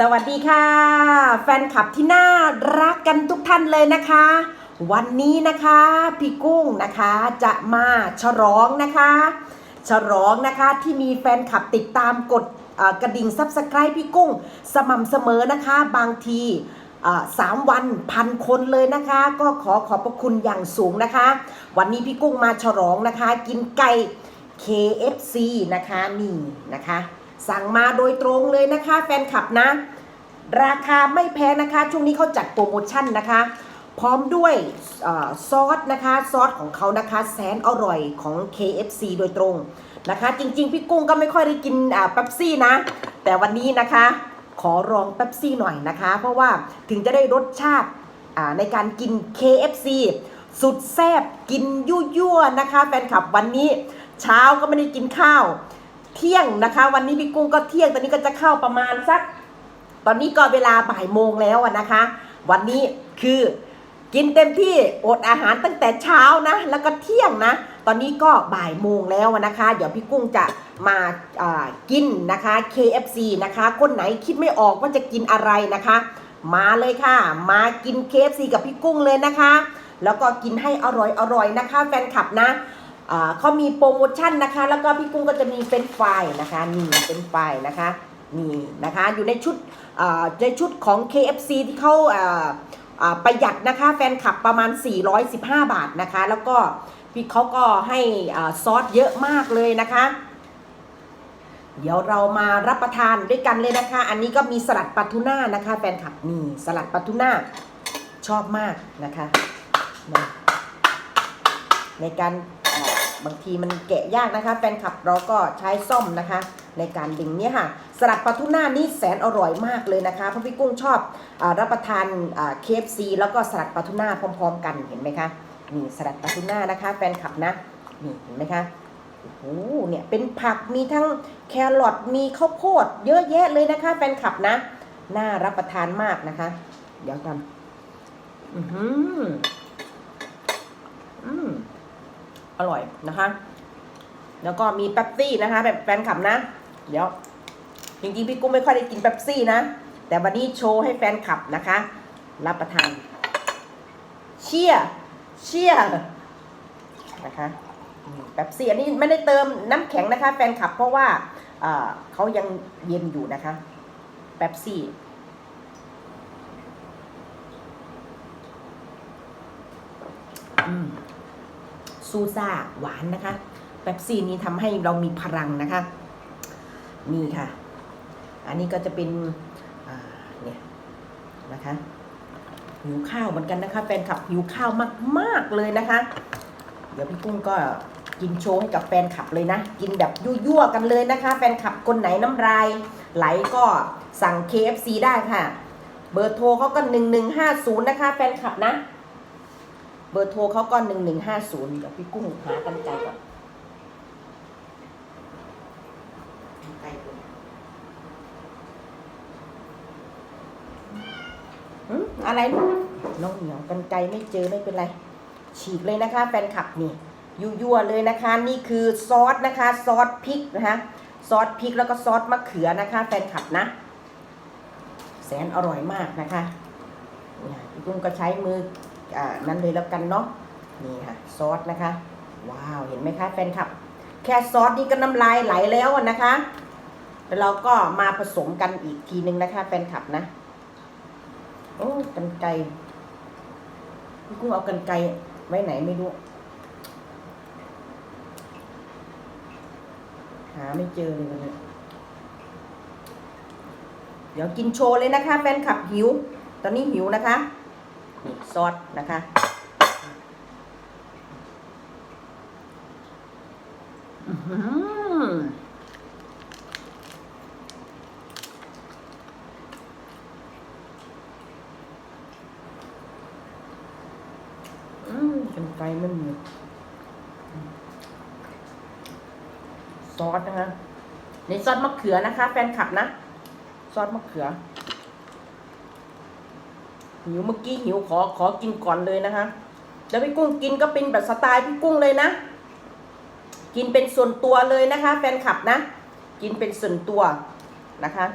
สวัสดีค่ะ แฟนคลับที่น่ารักกันทุกท่านเลยนะคะ วันนี้นะคะพี่กุ้งนะคะจะมาฉลองนะคะ ฉลองนะคะที่มีแฟนคลับติดตามกดกระดิ่งซับสไคร b e พี่กุ้ง สม่ำเสมอนะคะ บางทีสามวันพันคนเลยนะคะ ก็ขอขอบพระคุณอย่างสูงนะคะ วันนี้พี่กุ้งมาฉลองนะคะ กินไก่ KFC นะคะนี่นะคะ สั่งมาโดยตรงเลยนะคะแฟนคลับนะ ราคาไม่แพงนะคะ ช่วงนี้เขาจัดโปรโมชั่นนะคะ พร้อมด้วยอซอสนะคะซอสของเขานะคะ แสนอร่อยของ KFC โดยตรงนะคะ จริง ๆ พี่กุ้งก็ไม่ค่อยได้กินเป๊ปซี่นะ แต่วันนี้นะคะ ขอลองเป๊ปซี่หน่อยนะคะ เพราะว่าถึงจะได้รสชาติในการกิน KFC สุดแซ่บกินยั่วๆนะคะ แฟนคลับวันนี้เช้าก็ไม่ได้กินข้าว เที่ยงนะคะ วันนี้พี่กุ้งก็เที่ยงตอนนี้ก็จะเข้าประมาณสัก ตอนนี้ก็เวลาบ่ายโมงแล้วนะคะ วันนี้คือกินเต็มที่อดอาหารตั้งแต่เช้านะ แล้วก็เที่ยงนะ ตอนนี้ก็บ่ายโมงแล้วนะคะ เดี๋ยวพี่กุ้งจะมาากินนะคะ KFC นะคะ คนไหนคิดไม่ออกว่าจะกินอะไรนะคะ มาเลยค่ะ มากิน KFC กับพี่กุ้งเลยนะคะ แล้วก็กินให้อร่อยอร่อยนะคะ แฟนคลับนะ เขามีโปรโมชั่นนะคะ แล้วก็พี่กุ้งก็จะมีเป็นไฟนะคะนี่เป็นไฟนะคะนี่นะคะอยู่ในชุดในชุดของ KFC ที่เขาาาประหยัดนะคะแฟนคลับประมาณ 415 บาทนะคะ แล้วก็พี่เขาก็ให้อซอสเยอะมากเลยนะคะ เดี๋ยวเรามารับประทานด้วยกันเลยนะคะ อันนี้ก็มีสลัดปลาทูน่านะคะแฟนคลับนี่สลัดปลาทูน่าชอบมากนะคะนในการ บางทีมันแกะยากนะคะ แฟนคลับเราก็ใช้ซ่อมนะคะ ในการดึงเนี่ยค่ะสลัดปลาทูน่านี่แสนอร่อยมากเลยนะคะเพราะพี่กุ้งชอบอรับประทานเคฟซีแล้วก็สลัดปลาทูน่าพร้อม ๆ กันเห็นไหมคะนี่สลัดปลาทูน่านะคะ แฟนคลับนะนี่เห็นไหมคะโอ้โหเนี่ยเป็นผักมีทั้งแครอทมีข้าวโพดเยอะแยะเลยนะคะ แฟนคลับนะน่ารับประทานมากนะคะ เดี๋ยวกันอือหืออืม อร่อยนะคะ แล้วก็มีเป๊ปซี่นะคะ แบบแฟนคลับนะ เดี๋ยว จริงๆพี่กุ้งไม่ค่อยได้กินเป๊ปซี่นะ แต่วันนี้โชว์ให้แฟนคลับนะคะ รับประทาน เชียเชียนะคะแป๊บซี่อันนี้ไม่ได้เติมน้ำแข็งนะคะ แฟนคลับเพราะว่าเขายังเย็นอยู่นะคะแป๊บซี่อืม ซูซ่าหวานนะคะแป๊บซี่นี้ทำให้เรามีพลังนะคะ นี่ค่ะ อันนี้ก็จะเป็นเนี่ยนะคะหิวข้าวเหมือนกันนะคะแฟนคลับหิวข้าวมาก ๆ เลยนะคะ เดี๋ยวพี่กุ้งก็กินโชว์ให้กับแฟนคลับเลยนะ กินแบบยั่วๆกันเลยนะคะ แฟนคลับคนไหนน้ำลายไหลก็สั่ง KFC ได้ค่ะ เบอร์โทรเขาก็ 1150 นะคะ แฟนคลับนะ เบอร์โทรเขาก็1150เดี๋ยวพี่กุ้งหากันไกลก่อนกรรไกรก่อนอะไรลูกน้องเหนียวกันไกลไม่เจอไม่เป็นไร ฉีกเลยนะคะ แฟนคลับนี่ยั่วๆเลยนะคะ นี่คือซอสนะคะ ซอสพริกนะคะซอสพริกแล้วก็ซอสมะเขือนะคะ แฟนคลับนะ แสนอร่อยมากนะคะพี่กุ้งก็ใช้มือ นั้นเลยแล้วกันเนาะนี่ค่ะซอสนะคะ ว้าวเห็นไหมคะแฟนคลับ แค่ซอสนี่ก็น้ำลายไหลแล้วนะคะ แล้วเราก็มาผสมกันอีกทีนึงนะคะ แฟนคลับนะโอ้กันไกพี่กุ้งเอากันไกไว้ไหนไม่รู้ หาไม่เจอเลยนนี้เดี๋ยวกินโชว์เลยนะคะ แฟนคลับหิว ตอนนี้หิวนะคะ ซอสนะคะ อือหืออืมเป็นไฟมันมีซอสนะคะในซอสมะเขือนะคะ แฟนคลับนะ ซอสมะเขือ หิวเมื่อกี้หิวขอขอกินก่อนเลยนะคะ แล้วพี่กุ้งกินก็เป็นแบบสไตล์พี่กุ้งเลยนะ กินเป็นส่วนตัวเลยนะคะ แฟนคลับนะ กินเป็นส่วนตัวนะคะ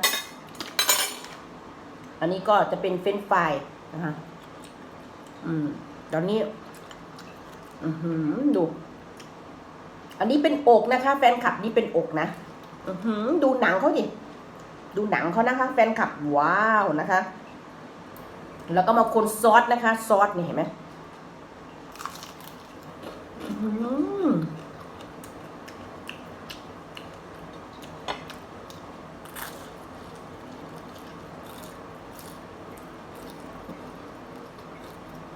อันนี้ก็จะเป็นเฟรนฟรายนะคะอืมตอนนี้ อือหือดูอันนี้เป็นอกนะคะ แฟนคลับนี่เป็นอกนะอือหือดูหนังเขาดิ ดูหนังเขานะคะ แฟนคลับว้าวนะคะ แล้วก็มาคนซอสนะคะ ซอสนี่เห็นไหมอื้อหือ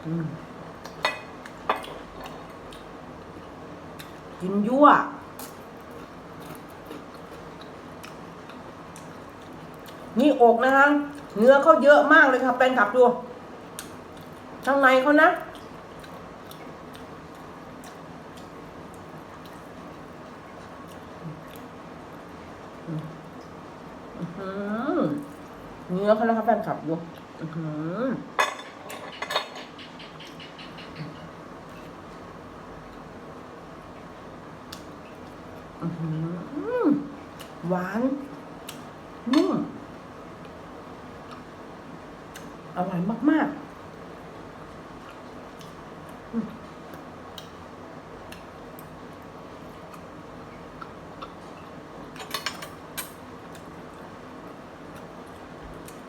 อืมกินยั่วนี่อกนะคะ เนื้อเขาเยอะมากเลยค่ะแฟนคลับดูข้างในเขานะ เนื้อเขานะคะแฟนคลับดูหวานม อร่อยมากๆอืม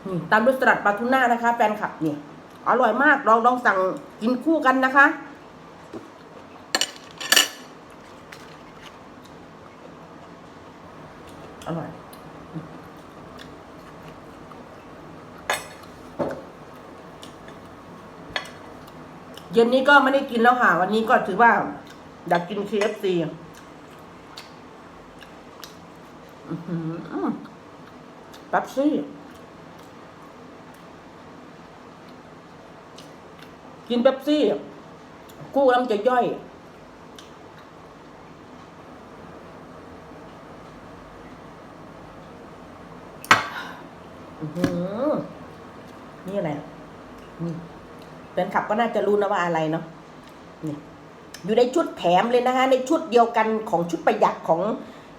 นี่ตามด้วยสลัดปลาทูน่านะคะ แฟนคลับนี่ อร่อยมากลองลองสั่งกินคู่กันนะคะ อร่อย เย็นนี้ก็ไม่ได้กินแล้วค่ะ วันนี้ก็ถือว่าอยากกิน KFC อื้อหือแป๊บซี่ กินเป๊ปซี่ กู้แล้วมันจะย่อย นี่อะไรนี่ แฟนคลับก็น่าจะรู้นะว่าอะไรเนาะนี่อยู่ในชุดแถมเลยนะคะ ในชุดเดียวกันของชุดประหยัดของ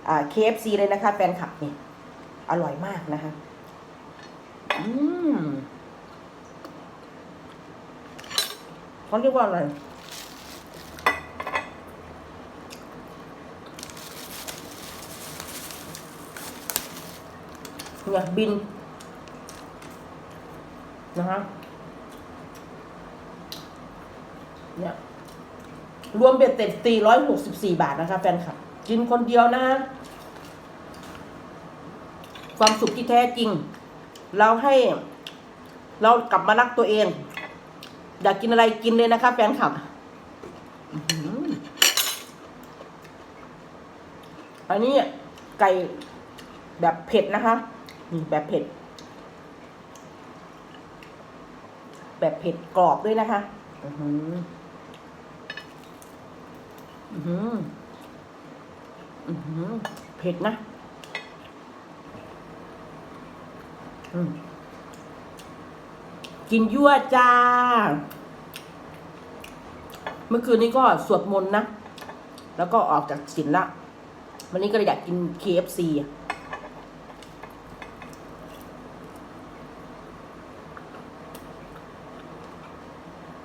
อ KFC เลยนะคะ แฟนคลับนี่อร่อยมากนะคะอืมเขาเรียกว่าอะไรเนี่ยบิน นะคะ เนี่ยรวมเบ็ดเสร็จ464บาทนะคะ แฟนคลับ กินคนเดียวนะฮะความสุขที่แท้จริง เราให้ เรากลับมารักตัวเอง อยากกินอะไรกินเลยนะคะ แฟนคลับอันนี้ไก่แบบเผ็ดนะคะนี่แบบเผ็ด แบบเผ็ดกรอบด้วยนะคะ อือหือ อือหืออือหือเผ็ดนะ อืมกินยั่วจ้า เมื่อคืนนี้ก็สวดมนต์นะ แล้วก็ออกจากศีลละ วันนี้ก็เลยอยากกิน KFC อะ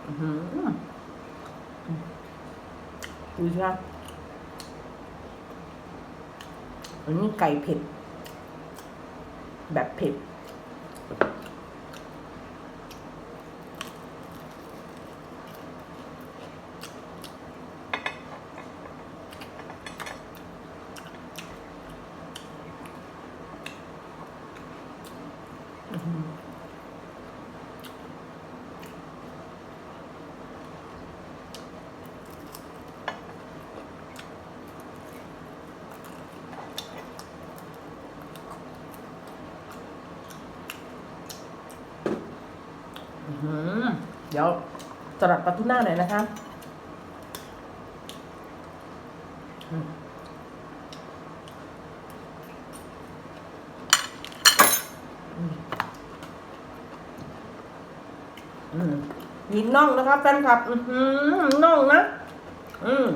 อื้อหือ ดูสิคะอันนี้ไก่เผ็ด แบบเผ็ด อื้อหือ เดี๋ยวสลัดปลาทูน่าหน่อยนะคะอืมอืมอืมมีน่องนะครับแฟนคลับอือหือน่องนะ อืม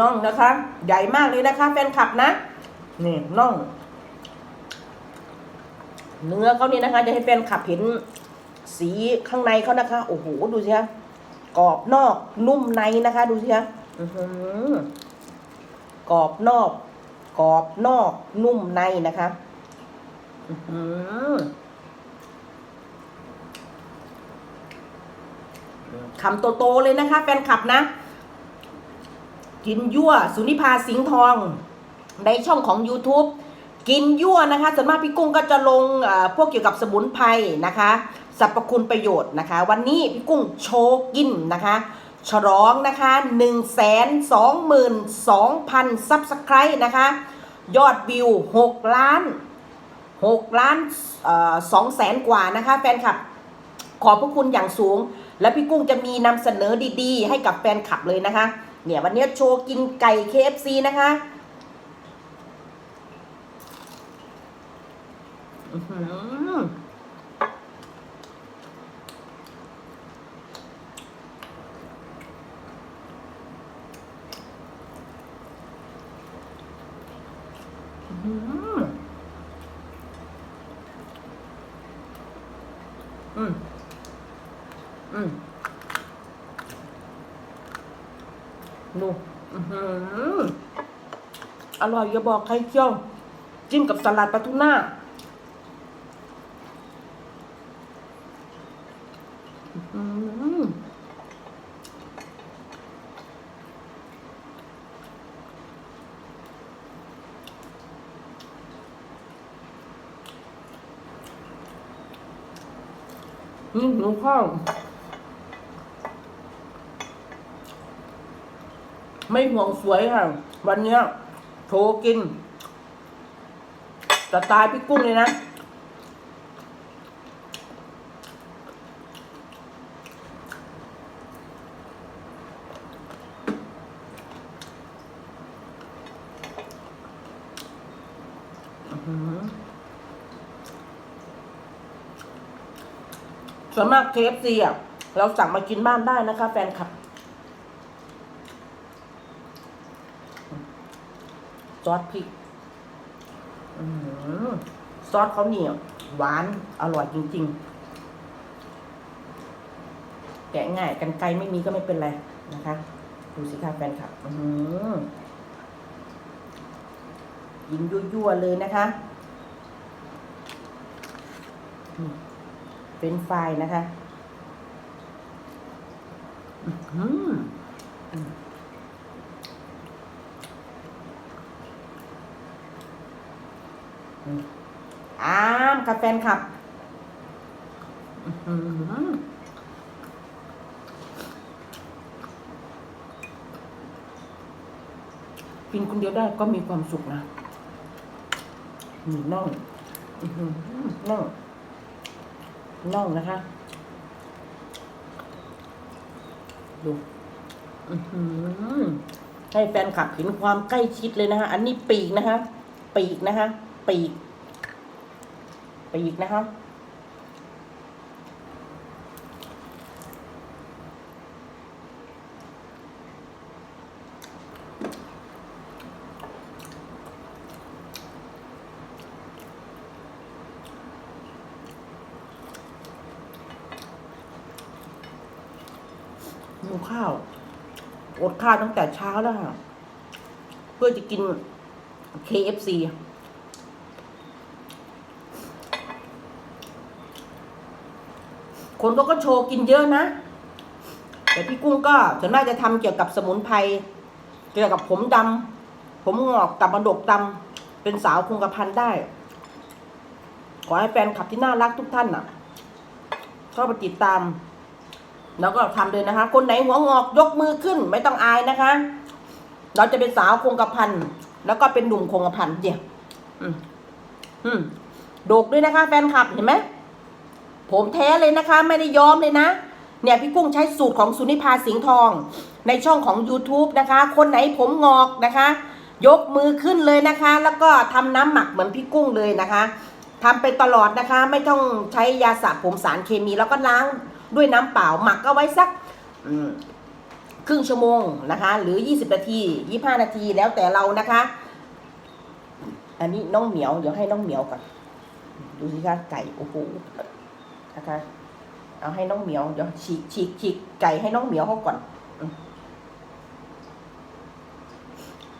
น่องนะคะ ใหญ่มากเลยนะคะ แฟนคลับนะ นี่น่อง เนื้อเขานี่นะคะ จะให้แฟนขับเห็น สีข้างในเขานะคะ โอ้โห ดูสิคะกรอบนอกนุ่มในนะคะ ดูสิคะกรอบนอกกรอบนอกนุ่มในนะคะคำโตๆเลยนะคะ แฟนคลับนะ กินยั่ว สุนิพาสิงห์ทอง ในช่องของ YouTube กินยั่วนะคะส่วนมากพี่กุ้งก็จะลงพวกเกี่ยวกับสมุนไพรนะคะสรรพคุณประโยชน์นะคะ วันนี้พี่กุ้งโชว์กินนะคะฉลองนะคะ1 2 2 2 0 0 0ซับสไครต์นะคะ ยอดวิว 6 ล้าน 6 ล้านสองแสนกว่านะคะ แฟนคลับ ขอบพระคุณอย่างสูง และพี่กุ้งจะมีนำเสนอดีๆ ให้กับแฟนคลับเลยนะคะ เนี่ยวันนี้โชว์กินไก่ KFC นะคะ อื้อหืออื้อหืออืม อืมนูอร่อยอย่าบอกใครเคี่ยว จิ้มกับสลัดปลาทูน่าอื้อหือ งข้าวไม่ห่วงสวยค่ะ วันเนี้ยโชว์กินสไตายพี่กุ้งเลยนะ อื้อหือส่วน มากเคฟซีอะเราสั่งมากินบ้านได้นะคะ แฟนคลับซอสพริกอซอสเขาเหนี่ยหวานอร่อยจริง ๆ แกะง่ายกันไกลไม่มีก็ไม่เป็นไรนะคะ ดูสิค่ะแฟนคลับอื้อหือยิงยั่วๆเลยนะคะ เป็นไฟรายนะคะอื้อหืออ้ามค่ะแฟนคลับอื้อหือกินคนเดียวได้ก็มีความสุขนะหมีน่องอื้อหือน่อง น่องนะคะ ดูให้แฟนคลับเห็นความใกล้ชิดเลยนะคะ อันนี้ปีกนะคะ ปีกนะคะ ปีก ปีกนะคะ หิว ข้าว อดข้าวตั้งแต่เช้าแล้วค่ะ เพื่อจะกิน KFC คนก็ก็โชว์กินเยอะนะ แต่พี่กุ้งก็ส่วนมากจะทำเกี่ยวกับสมุนไพร เกี่ยวกับผมดำ ผมงอกตับมะดกดำ เป็นสาวคงกระพันได้ ขอให้แฟนคลับที่น่ารักทุกท่านน่ะ เข้าไปติดตาม แล้วก็ทำเลยนะคะ คนไหนหัวงอกยกมือขึ้น ไม่ต้องอายนะคะ เราจะเป็นสาวคงกระพันแล้วก็เป็นหนุ่มคงกระพันเดี๋ยวอืมอืมโดกด้วยนะคะ แฟนคลับเห็นไหมผมแท้เลยนะคะ ไม่ได้ย้อมเลยนะ เนี่ยพี่กุ้งใช้สูตรของสุนิพาสิงห์ทอง ในช่องของ YouTube นะคะ คนไหนผมงอกนะคะ ยกมือขึ้นเลยนะคะ แล้วก็ทำน้ำหมักเหมือนพี่กุ้งเลยนะคะทำไปตลอดนะคะ ไม่ต้องใช้ยาสระผมสารเคมีแล้วก็ล้าง ด้วยน้ำเปล่าหมักเอาไว้สักครึ่งชั่วโมงนะคะ หรือ 20 นาที 25 นาทีแล้วแต่เรานะคะ อันนี้น้องเหมียวเดี๋ยวให้น้องเหมียวก่อนดูสิคะไก่โอ้โหนะคะเอาให้น้องเหมียวเดี๋ยวฉีกฉีกฉีกไก่ให้น้องเหมียวเขาก่อน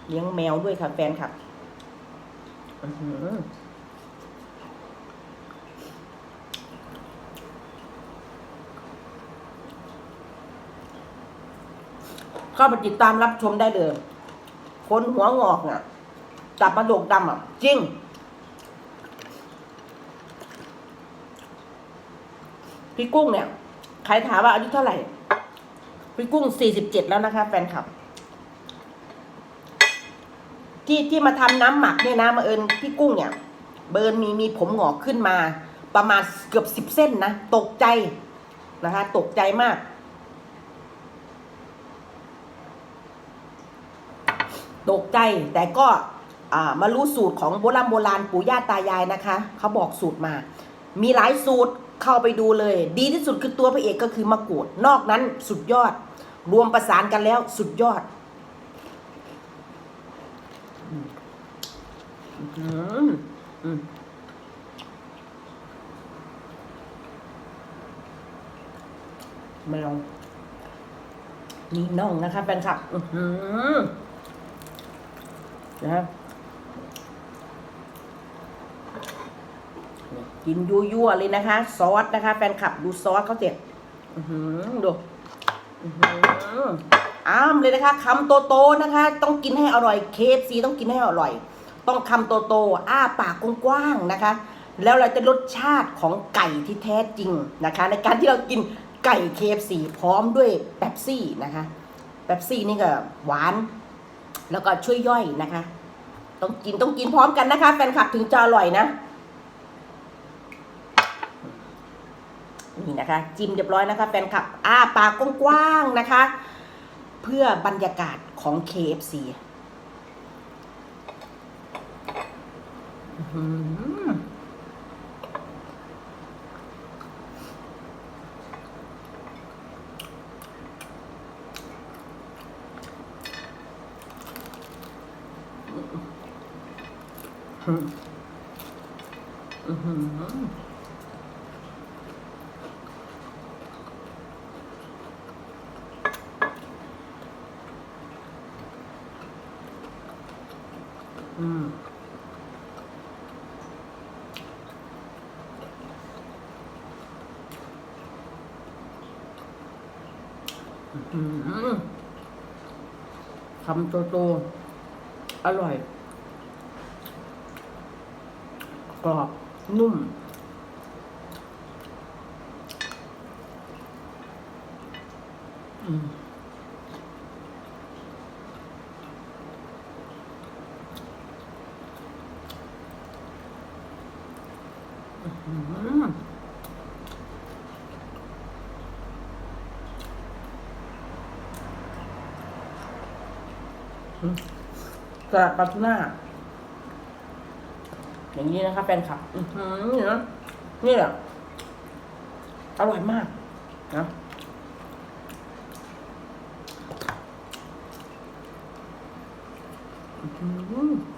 เลี้ยงแมวด้วยค่ะแฟนคลับอื้อหือ เข้าไปติดตามรับชมได้เลย คนหัวงอกอะจับมาโดกดำอะ จริง พี่กุ้งเนี่ย ใครถามว่าอายุเท่าไหร่ พี่กุ้งสี่สิบเจ็ดแล้วนะคะ แฟนคลับ ที่ที่มาทำน้ำหมักเนี่ยนะมาเอิญพี่กุ้งเนี่ย เบิร์นมีมีผมหงอกขึ้นมา ประมาณเกือบสิบเส้นนะ ตกใจนะคะ ตกใจมาก ตกใจแต่ก็มารู้สูตรของโบราณโบราณปู่ย่าตายายนะคะ เขาบอกสูตรมา มีหลายสูตรเข้าไปดูเลย ดีที่สุดคือตัวพระเอกก็คือมะกรูด นอกนั้นสุดยอด รวมประสานกันแล้วสุดยอดอืมอืมอืมมาลองนี่น่องนะคะแฟนคลับ อือ นะกินยั่วๆเลยนะคะ ซอสนะคะ แฟนคลับดูซอสเขาเสร็จอื้อหือดูอื้อหืออ้ามเลยนะคะคำโตๆนะคะ ต้องกินให้อร่อยเคฟซีต้องกินให้อร่อย ต้องคำโตๆอ้าปากกว้างๆนะคะ แล้วเราจะรสชาติของไก่ที่แท้จริงนะคะ ในการที่เรากินไก่เคฟซีพร้อมด้วยแป๊บซี่นะคะแป๊บซี่นี่ก็หวาน แล้วก็ช่วยย่อยนะคะ ต้องกินต้องกินพร้อมกันนะคะแฟนคลับถึงจะอร่อยนะนี่นะคะ จิ้มเรียบร้อยนะคะแฟนคลับอ้าปากกว้างๆนะคะ เพื่อบรรยากาศของ KFC อื อืออื้อหืออืมอืมคำโตๆอร่อย กรอบ นุ่ม อืมอืมสลัดปลาทูน่า อย่างนี้นะคะแฟนคลับ อือนี่นะนี่แหละอร่อยมากนะอือหือ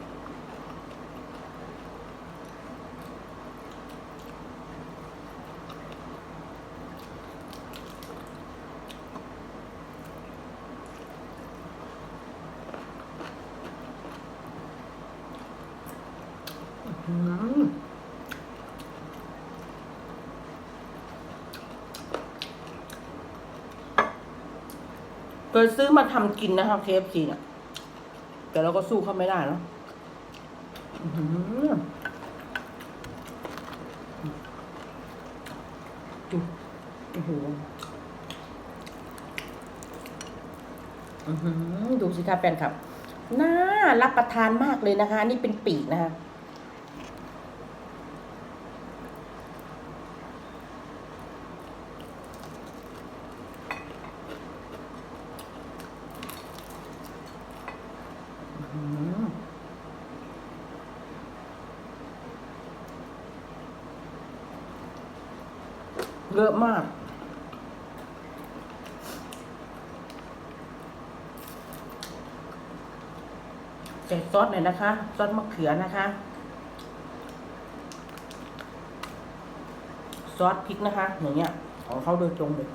อืม เคยซื้อมาทำกินนะคะ KFC เนี่ยแต่เราก็สู้เขาไม่ได้เนาะอื้อหือดูโอ้โหดูสิคะแฟนคลับ น่ารับประทานมากเลยนะคะ นี่เป็นปีกนะคะ อืม เยอะมาก ใส่ซอสหน่อยนะคะ ซอสมะเขือนะคะ ซอสพริกนะคะอย่างเงี้ย ของเขาโดยตรงเลย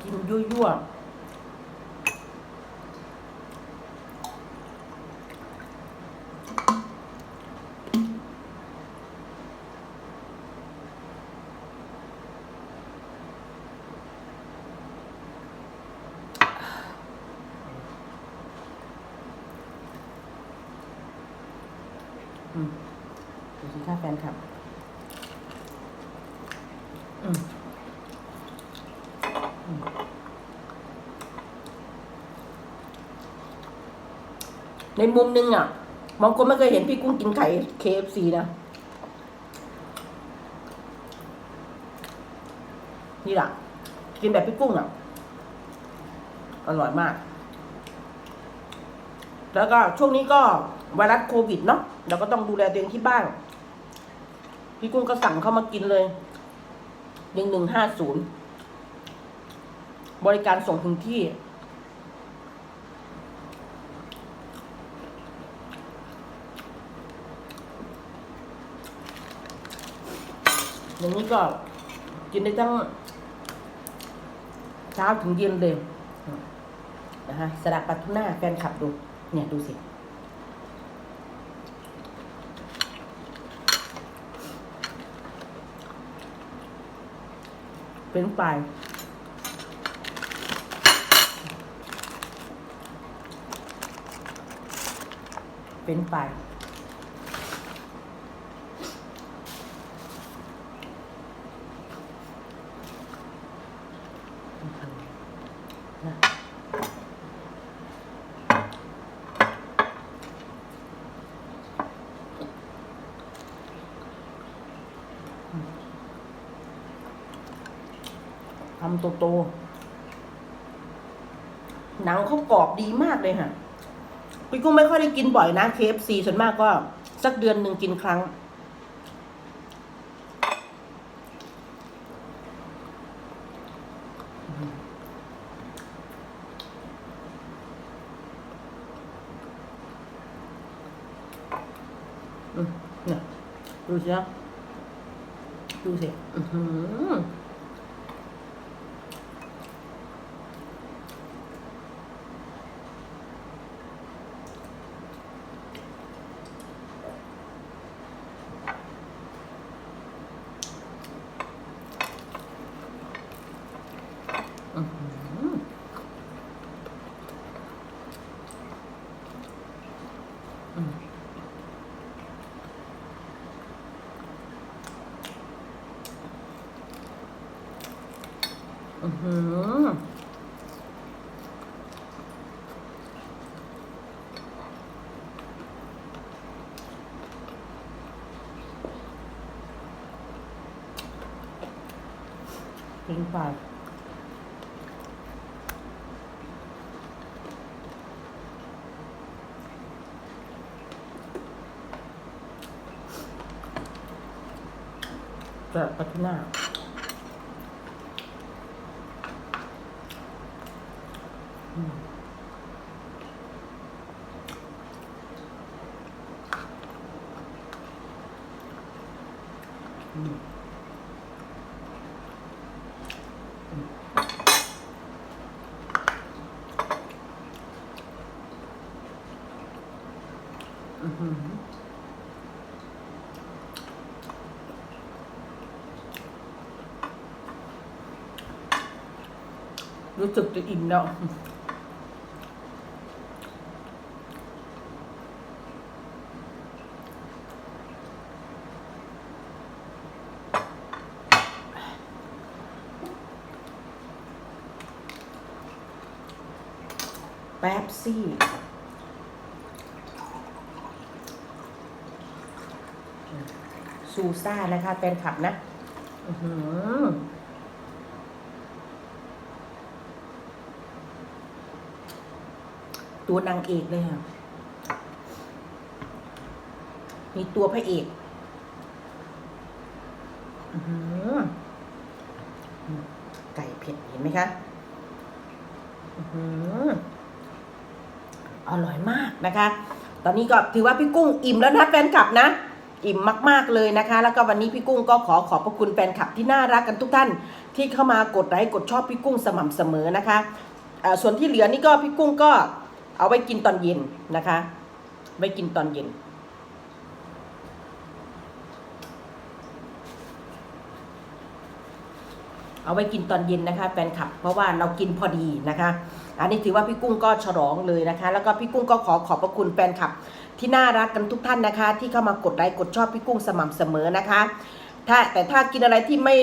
กินยั่วๆ อืมดูสิค่า แฟนคลับในมุมหนึงอะบางคนไม่เคยเห็นพี่กุ้งกินไข่ KFC นะนี่แหละกินแบบพี่กุ้งอะ อร่อยมาก แล้วก็ช่วงนี้ก็ไวรัสโควิดเนาะเราก็ต้องดูแลตัวเองที่บ้าน พี่กุ้งก็สั่งเข้ามากินเลยหนึ่งหนึ่งห้าศูนย์บริการส่งถึงที่ อย่างนี้ก็กินได้ทั้งเช้าถึงเย็นเลยนะฮะสลัดปลาทูน่าแฟนขับดู เนี่ยดูสิ เป็นปลายเป็นปลายนะทำโตๆหนังเขากรอบดีมากเลยค่ะพี่กุ้งไม่ค่อยได้กินบ่อยนะ KFC ส่วนมากก็ สักเดือนหนึ่งกินครั้ง อืมเนี่ยดูสิครับดูสิอือหืออืม อือ หือเป็นไปจะปัทุนาอืมอืมอืมอื้อหือ รู้สึกจะอิ่มแล้ว แป๊บซี่ซูซ่านะคะแฟนคลับนะอือตัวนางเอกเลยค่ะ มีตัวพระเอกอไก่เผ็ดเห็นไหมคะ อือ อร่อยมากนะคะ ตอนนี้ก็ถือว่าพี่กุ้งอิ่มแล้วนะแฟนคลับนะ อิ่มมากๆเลยนะคะ แล้วก็วันนี้พี่กุ้งก็ขอขอบพระคุณแฟนคลับที่น่ารักกันทุกท่าน ที่เข้ามากดไลค์กดชอบพี่กุ้งสม่ำเสมอนะคะส่วนที่เหลือนี่ก็พี่กุ้งก็เอาไว้กินตอนเย็นนะคะไว้กินตอนเย็น เอาไว้กินตอนเย็นนะคะแฟนคลับ เพราะว่าเรากินพอดีนะคะ อันนี้ถือว่าพี่กุ้งก็ฉลองเลยนะคะ แล้วก็พี่กุ้งก็ขอขอบพระคุณแฟนคลับ ที่น่ารักกันทุกท่านนะคะ ที่เข้ามากดไลค์กดชอบพี่กุ้งสม่ำเสมอนะคะ ถ้าแต่ถ้ากินอะไรที่ไม่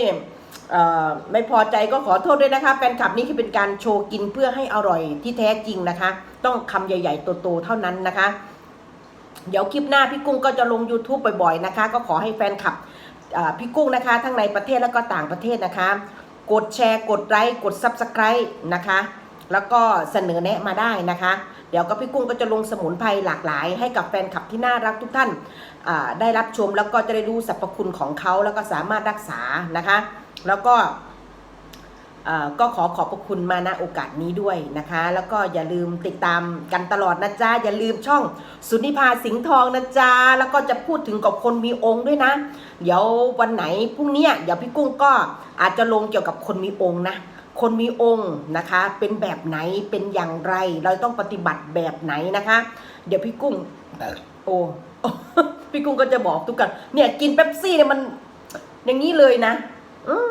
ไม่พอใจก็ขอโทษด้วยนะคะแฟนคลับนี่คือเป็นการโชว์กินเพื่อให้อร่อยที่แท้จริงนะคะ ต้องคำใหญ่ๆโตๆเท่านั้นนะคะ เดี๋ยวคลิปหน้าพี่กุ้งก็จะลง YouTube บ่อยๆนะคะ ก็ขอให้แฟนคลับพี่กุ้งนะคะ ทั้งในประเทศแล้วก็ต่างประเทศนะคะ กดแชร์กดไลค์กด Subscribe นะคะ แล้วก็เสนอแนะมาได้นะคะ เดี๋ยวก็พี่กุ้งก็จะลงสมุนไพรหลากหลาย ให้กับแฟนคลับที่น่ารักทุกท่านได้รับชมแล้วก็จะได้รู้สรรพคุณของเขาแล้วก็สามารถรักษานะคะ แล้วก็ ก็ขอขอบพระคุณมาณโอกาสนี้ด้วยนะคะ แล้วก็อย่าลืมติดตามกันตลอดนะจ๊ะ อย่าลืมช่องสุนิพาสิงห์ทองนะจ๊ะ แล้วก็จะพูดถึงกับคนมีองค์ด้วยนะ เดี๋ยววันไหนพรุ่งนี้เดี๋ยวพี่กุ้งก็อาจจะลงเกี่ยวกับคนมีองค์นะ คนมีองค์นะคะ เป็นแบบไหนเป็นอย่างไร เราต้องปฏิบัติแบบไหนนะคะ เดี๋ยวพี่กุ้งโอ้พี่กุ้งก็จะบอกทุกกันเนี่ยกินเป๊ปซี่เนี่ยมันอย่างนี้เลยนะ อืม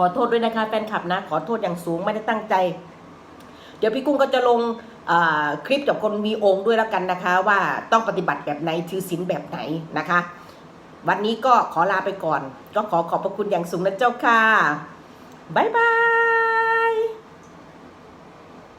ขอโทษด้วยนะคะแฟนคลับนะ ขอโทษอย่างสูงไม่ได้ตั้งใจ เดี๋ยวพี่กุ้งก็จะลงคลิปกับคนมีองค์ด้วยแล้วกันนะคะ ว่าต้องปฏิบัติแบบไหนถือศีลแบบไหนนะคะ วันนี้ก็ขอลาไปก่อน ก็ขอขอบพระคุณอย่างสูงนะเจ้าค่ะบ๊ายบาย